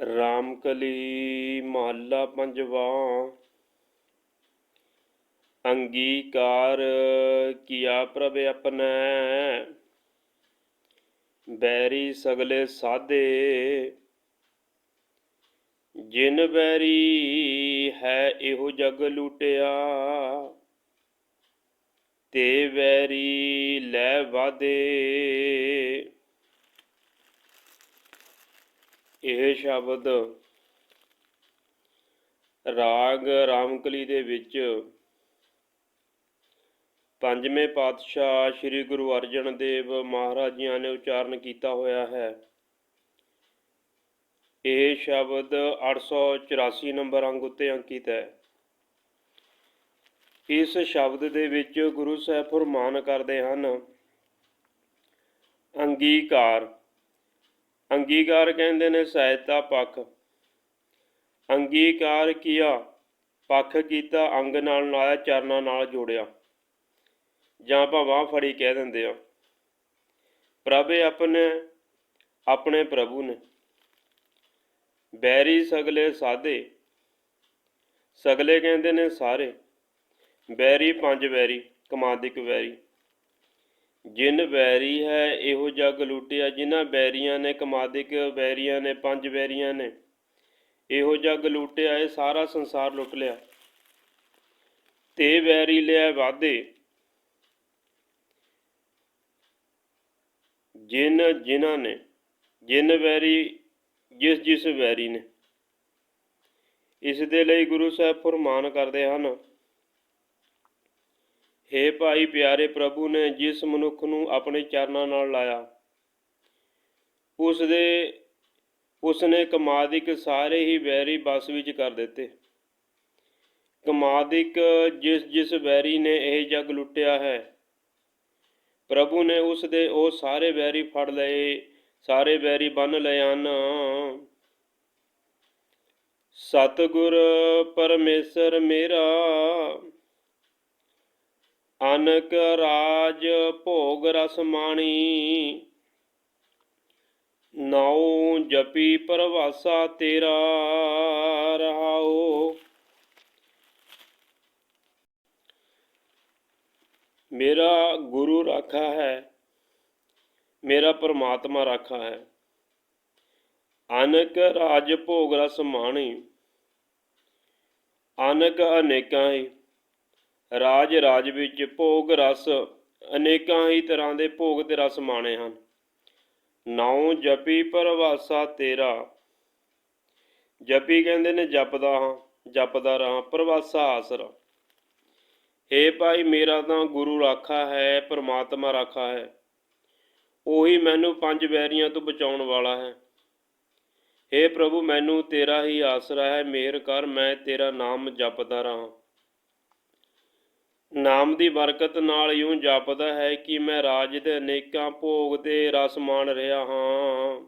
ਰਾਮਕਲੀ ਮਹੱਲਾ ਪੰਜਵਾ। ਅੰਗੀਕਾਰ ਕੀਆ ਪ੍ਰਭ ਆਪਣੈ, ਬੈਰੀ ਸਗਲੇ ਸਾਧੇ। ਜਿਨ ਬੈਰੀ ਹੈ ਇਹੋ ਜਗ ਲੂਟਿਆ, ਤੇ ਵੈਰੀ ਲੈ ਵਾਦੇ ਇਹ ਸ਼ਬਦ ਰਾਗ ਰਾਮਕਲੀ ਦੇ ਵਿੱਚ ਪੰਜਵੇਂ ਪਾਤਸ਼ਾਹ ਸ੍ਰੀ ਗੁਰੂ ਅਰਜਨ ਦੇਵ ਮਹਾਰਾਜ ਜੀਆਂ ਨੇ ਉਚਾਰਨ ਕੀਤਾ ਹੋਇਆ ਹੈ। ਇਹ ਸ਼ਬਦ 884 ਨੰਬਰ ਅੰਗ ਉੱਤੇ ਅੰਕਿਤ ਹੈ। ਇਸ ਸ਼ਬਦ ਦੇ ਵਿੱਚ ਗੁਰੂ ਸਾਹਿਬ ਫਰਮਾਨ ਕਰਦੇ ਹਨ, ਅੰਗੀਕਾਰ। ਅੰਗੀਕਾਰ ਕਹਿੰਦੇ ਨੇ ਸਹਾਇਤਾ ਪੱਖ। ਅੰਗੀਕਾਰ ਕੀਆ, ਪੱਖ ਕੀਤਾ, ਅੰਗ ਨਾਲ ਨਾਲ ਚਰਨਾਂ ਨਾਲ ਜੋੜਿਆ। ਜਾਂ ਭਾਵਾਂ ਫੜੀ ਕਹਿ ਦਿੰਦੇ ਆ। ਪ੍ਰਭ ਆਪਣੇ ਆਪਣੇ ਪ੍ਰਭੂ ਨੇ। ਬੈਰੀ ਸਗਲੇ ਸਾਦੇ ਸਗਲੇ ਕਹਿੰਦੇ ਨੇ ਸਾਰੇ। ਬੈਰੀ ਪੰਜ ਬੈਰੀ, ਕਮਾਦਿਕ ਬੈਰੀ। ਜਿਨ ਬੈਰੀ ਹੈ, ਇਹੋ ਜਗ ਲੁੱਟਿਆ। ਜਿਨ੍ਹਾਂ ਬੈਰੀਆਂ ਨੇ ਕਮਾਦਿਕ ਬੈਰੀਆਂ ਨੇ ਪੰਜ ਬੈਰੀਆਂ ਨੇ। ਇਹੋ ਜਗ ਲੁੱਟਿਆ, ਇਹ ਸਾਰਾ ਸੰਸਾਰ ਲੁੱਟ ਲਿਆ। ਤੇ ਬੈਰੀ ਲਿਆ ਵਾਦੇ ਜਿਨ, ਜਿਨ੍ਹਾਂ ਨੇ, ਜਿਨ ਵੈਰੀ ਜਿਸ ਜਿਸ ਵੈਰੀ ਨੇ। ਇਸ ਦੇ ਲਈ ਗੁਰੂ ਸਾਹਿਬ ਫਰਮਾਨ ਕਰਦੇ ਹਨ ਹੇ ਭਾਈ ਪਿਆਰੇ ਪ੍ਰਭੂ ਨੇ ਜਿਸ ਮਨੁੱਖ ਨੂੰ ਆਪਣੇ ਚਰਨਾਂ ਨਾਲ ਲਾਇਆ ਉਸ ਦੇ ਉਸ ਨੇ ਕਮਾਦਿਕ ਸਾਰੇ ਹੀ ਵੈਰੀ ਬਸ ਵਿੱਚ ਕਰ ਦਿੱਤੇ। ਕਮਾਦਿਕ ਜਿਸ ਜਿਸ ਵੈਰੀ ਨੇ ਇਹ ਜਗ ਲੁੱਟਿਆ ਹੈ, ਪ੍ਰਭੂ ਨੇ ਉਸ ਦੇ ਉਹ ਸਾਰੇ ਵੈਰੀ ਫੜ ਲਏ, ਸਾਰੇ ਵੈਰੀ ਬੰਨ ਲਏ ਹਨ। ਸਤਿਗੁਰ ਪਰਮੇਸ਼ਰ ਮੇਰਾ ਅਨਕ ਰਾਜ ਭੋਗ ਰਸ ਮਾਣੀ। ਨਾਉ ਜਪੀ ਪ੍ਰਵਾਸਾ ਤੇਰਾ ਰਹਾਓ ਮੇਰਾ ਗੁਰੂ ਰਾਖਾ ਹੈ, ਮੇਰਾ ਪਰਮਾਤਮਾ ਰਾਖਾ ਹੈ। ਅਨਕ ਰਾਜ ਭੋਗ ਰਸ ਮਾਣੀ। ਅਨਕ ਅਨੇਕਾਂ ਹੀ ਰਾਜ ਰਾਜ ਵਿੱਚ ਭੋਗ ਰਸ ਅਨੇਕਾਂ ਹੀ ਤਰ੍ਹਾਂ ਦੇ ਭੋਗ ਤੇ ਰਸ ਮਾਣੇ ਹਨ। ਨਾਉ ਜਪੀ ਪਰਵਾਸਾ ਤੇਰਾ। ਜਪੀ ਕਹਿੰਦੇ ਨੇ ਜਪਦਾ ਹਾਂ, ਜਪਦਾ ਰਹਾ, ਪਰਵਾਸਾ ਆਸਰਾ। ਏ ਭਾਈ, ਮੇਰਾ ਤਾਂ ਗੁਰੂ ਰਾਖਾ ਹੈ, ਪ੍ਰਮਾਤਮਾ ਰਾਖਾ ਹੈ। ਉਹੀ ਮੈਨੂੰ ਪੰਜ ਵੈਰੀਆਂ ਤੋਂ ਬਚਾਉਣ ਵਾਲਾ ਹੈ। ਏ ਪ੍ਰਭੂ, ਮੈਨੂੰ ਤੇਰਾ ਹੀ ਆਸਰਾ ਹੈ ਮਿਹਰ ਕਰ, ਮੈਂ ਤੇਰਾ ਨਾਮ ਜਪਦਾ ਰਹਾ। ਨਾਮ ਦੀ ਬਰਕਤ ਨਾਲ ਇਉਂ ਜਾਪਦਾ ਹੈ ਕਿ ਮੈਂ ਰਾਜ ਦੇ ਅਨੇਕਾਂ ਭੋਗ ਦੇ ਰਸ ਮਾਣ ਰਿਹਾ ਹਾਂ।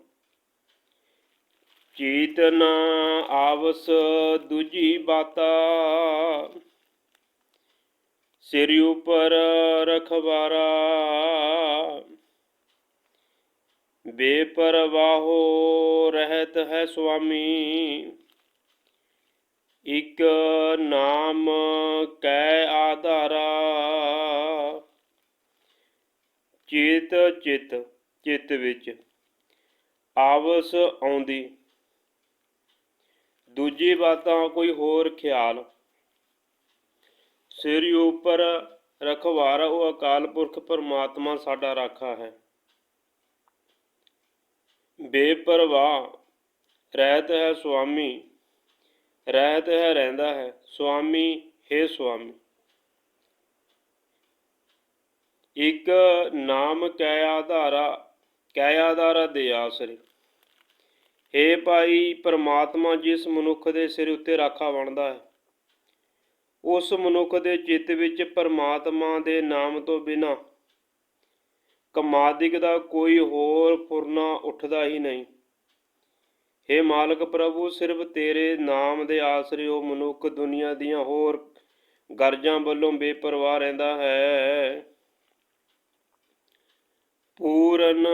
ਚੀਤ ਆਵਸ ਦੂਜੀ ਬਾਤਾ। ਸਿਰ ਉਪਰ ਰਖਵਾਰਾ। ਬੇਪਰਵਾਹੋ ਰਹਿਤ ਹੈ ਸੁਆਮੀ। ਇਕ ਨਾਮ ਕੈ ਆਧਾਰਾ ਚਿਤ ਚਿਤ ਚਿਤ ਵਿੱਚ ਆਵਸ ਆਉਂਦੀ। ਦੂਜੀ ਬਾਤਾਂ, ਕੋਈ ਹੋਰ ਖਿਆਲ। ਸਿਰ ਉੱਪਰ ਰਖਵਾਰ, ਉਹ ਅਕਾਲ ਪੁਰਖ ਪਰਮਾਤਮਾ ਸਾਡਾ ਰਾਖਾ ਹੈ। ਬੇਪਰਵਾਹ, ਰਹਿਤ ਹੈ ਸੁਆਮੀ ਰਹਿਤ ਹੈ ਰਹਿੰਦਾ ਹੈ। ਸੁਆਮੀ ਹੈ ਸੁਆਮੀ ਇੱਕ ਨਾਮ ਕੈ ਆਧਾਰਾ ਕੈ ਆਧਾਰਾ ਦੇ ਆਸਰੇ। ਏ ਭਾਈ, ਪਰਮਾਤਮਾ ਜਿਸ ਮਨੁੱਖ ਦੇ ਸਿਰ ਉੱਤੇ ਰਾਖਾ ਬਣਦਾ ਹੈ, ਉਸ ਮਨੁੱਖ ਦੇ ਚਿੱਤ ਵਿੱਚ ਪਰਮਾਤਮਾ ਦੇ ਨਾਮ ਤੋਂ ਬਿਨਾ ਕਮਾਦਿਕ ਦਾ ਕੋਈ ਹੋਰ ਫੁਰਨਾ ਉੱਠਦਾ ਹੀ ਨਹੀਂ। हे ਮਾਲਕ ਪ੍ਰਭੂ, ਸਿਰਫ ਤੇਰੇ ਨਾਮ ਦੇ ਆਸਰੇ ਉਹ ਮਨੁੱਖ ਦੁਨੀਆ ਦੀਆਂ ਹੋਰ ਗਰਜਾਂ ਵੱਲੋਂ ਬੇਪਰਵਾਹ ਰਹਿੰਦਾ ਹੈ ਪੂਰਨ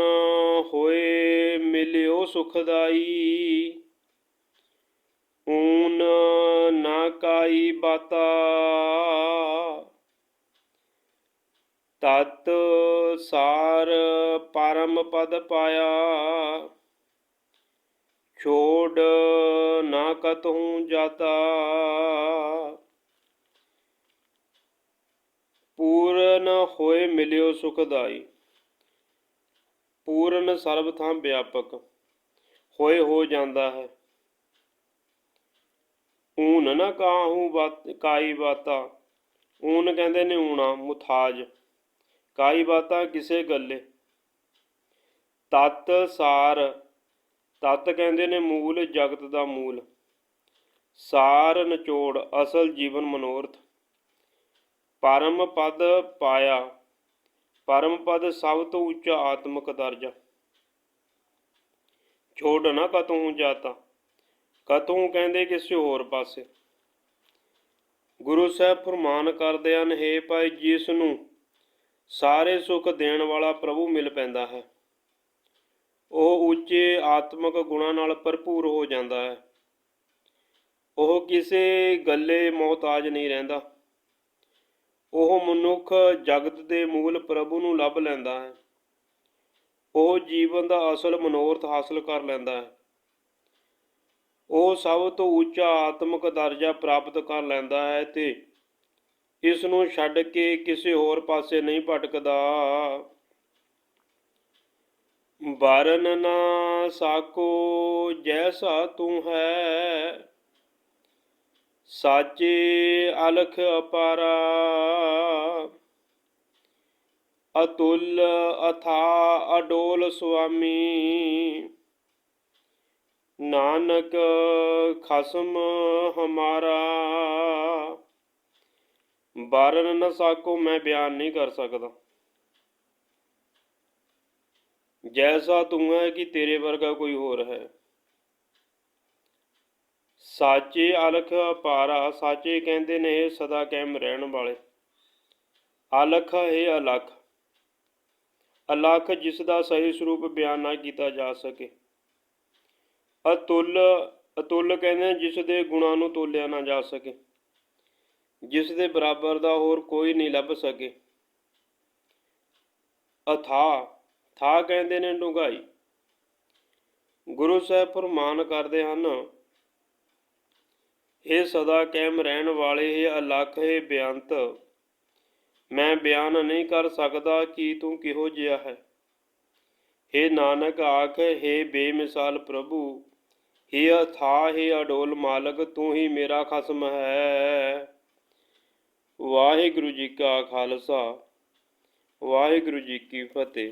ਹੋਏ ਮਿਲਿਓ ਸੁਖਦਾਈ। ਊਨ ਨਾ ਕਾਈ ਬਾਤਾ। ਤਤ ਸਾਰ ਪਰਮ ਪਦ ਪਾਇਆ। ਛੋੜ ਨਾ ਕਤਹੂ ਜਾਤਾ। ਪੂਰਨ ਹੋਏ ਮਿਲਿਓ ਸੁਖਦਾਈ। ਪੂਰਨ ਸਰਬ ਥਾਂ ਵਿਆਪਕ। ਹੋਏ ਹੋ ਜਾਂਦਾ ਹੈ। ਊਨ ਨਾ ਕਾਹੂ ਬਾਤ ਕਾਈ ਬਾਤਾ। ਊਨ ਕਹਿੰਦੇ ਨੇ ਊਣਾ, ਮੁਥਾਜ। ਕਾਈ ਬਾਤਾਂ ਕਿਸੇ ਗੱਲੇ। ਤਤ ਸਾਰ, ਤਤ ਕਹਿੰਦੇ ਨੇ ਮੂਲ, ਜਗਤ ਦਾ ਮੂਲ। ਸਾਰ ਨਿਚੋੜ, ਅਸਲ ਜੀਵਨ ਮਨੋਰਥ। ਪਰਮ ਪਦ ਪਾਇਆ। ਪਰਮ ਪਦ ਸਭ ਤੋਂ ਉੱਚਾ ਆਤਮਿਕ ਦਰਜਾ। ਛੋੜ ਨਾ ਕਤੋਂ ਜਾਤਾ, ਕਤੋਂ ਕਹਿੰਦੇ ਕਿਸੇ ਹੋਰ ਪਾਸੇ। ਗੁਰੂ ਸਾਹਿਬ ਫਰਮਾਨ ਕਰਦੇ ਹਨ, ਹੇ ਭਾਈ ਜਿਸ ਨੂੰ ਸਾਰੇ ਸੁੱਖ ਦੇਣ ਵਾਲਾ ਪ੍ਰਭੂ ਮਿਲ ਪੈਂਦਾ ਹੈ, ਉਹ ਉੱਚੇ ਆਤਮਿਕ ਗੁਣਾਂ ਨਾਲ ਭਰਪੂਰ ਹੋ ਜਾਂਦਾ ਹੈ। ਉਹ ਕਿਸੇ ਗੱਲੇ ਮੁਹਤਾਜ ਨਹੀਂ ਰਹਿੰਦਾ। ਉਹ ਮਨੁੱਖ ਜਗਤ ਦੇ ਮੂਲ ਪ੍ਰਭੂ ਨੂੰ ਲੱਭ ਲੈਂਦਾ ਹੈ। ਉਹ ਜੀਵਨ ਦਾ ਅਸਲ ਮਨੋਰਥ ਹਾਸਲ ਕਰ ਲੈਂਦਾ ਹੈ। ਉਹ ਸਭ ਤੋਂ ਉੱਚਾ ਆਤਮਿਕ ਦਰਜਾ ਪ੍ਰਾਪਤ ਕਰ ਲੈਂਦਾ ਹੈ ਤੇ ਇਸ ਨੂੰ ਛੱਡ ਕੇ ਕਿਸੇ ਹੋਰ ਪਾਸੇ ਨਹੀਂ ਭਟਕਦਾ। ਵਰਨ ਨਾ ਸਾਕੋ, ਜੈਸਾ ਤੂੰ ਹੈ, ਸਾਚੇ ਅਲਖ ਅਪਾਰਾ। ਅਤੁਲ ਅਥਾ ਅਡੋਲ ਸੁਆਮੀ। ਨਾਨਕ ਖਸਮ ਹਮਾਰਾ। ਬਾਰਨ ਨਾ ਸਾਕੋ ਮੈਂ ਬਿਆਨ ਨਹੀਂ ਕਰ ਸਕਦਾ। ਜੈਸਾ ਤੂੰ ਹੈ ਕਿ ਤੇਰੇ ਵਰਗਾ ਕੋਈ ਹੋਰ ਹੈ। ਸਾਚੇ ਅਲਖ ਅਪਾਰਾ ਸਾਚੇ ਕਹਿੰਦੇ ਨੇ ਸਦਾ ਕਾਇਮ ਰਹਿਣ ਵਾਲੇ। ਅਲਖ ਹੈ ਅਲਖ। ਅਲਖ ਜਿਸ ਦਾ ਸਹੀ ਸਰੂਪ ਬਿਆਨ ਨਾ ਕੀਤਾ ਜਾ ਸਕੇ। ਅਤੁੱਲ ਅਤੁੱਲ ਕਹਿੰਦੇ ਜਿਸ ਦੇ ਗੁਣਾਂ ਨੂੰ ਤੋਲਿਆ ਨਾ ਜਾ ਸਕੇ। ਜਿਸ ਦੇ ਬਰਾਬਰ ਦਾ ਹੋਰ ਕੋਈ ਨਹੀਂ ਲੱਭ ਸਕੇ। ਅਥਾ, ਥਾ ਕਹਿੰਦੇ ਨੇ ਡੂੰਘਾਈ। ਗੁਰੂ ਸਾਹਿਬ ਫਰਮਾਨ ਕਰਦੇ ਹਨ ਇਹ ਸਦਾ ਕਾਇਮ ਰਹਿਣ ਵਾਲੇ ਇਹ ਅਲੱਖ, ਹੈ ਬੇਅੰਤ ਮੈਂ ਬਿਆਨ ਨਹੀਂ ਕਰ ਸਕਦਾ ਕਿ ਤੂੰ ਕਿਹੋ ਜਿਹਾ ਹੈ हे ਨਾਨਕ ਆਖ हे ਬੇਮਿਸਾਲ ਪ੍ਰਭੂ हे ਅਥਾ हे ਅਡੋਲ ਮਾਲਕ ਤੂੰ ਹੀ ਮੇਰਾ ਖਸਮ ਹੈ ਵਾਹਿਗੁਰੂ ਜੀ ਕਾ ਖਾਲਸਾ ਵਾਹਿਗੁਰੂ ਜੀ ਕੀ ਫਤਿਹ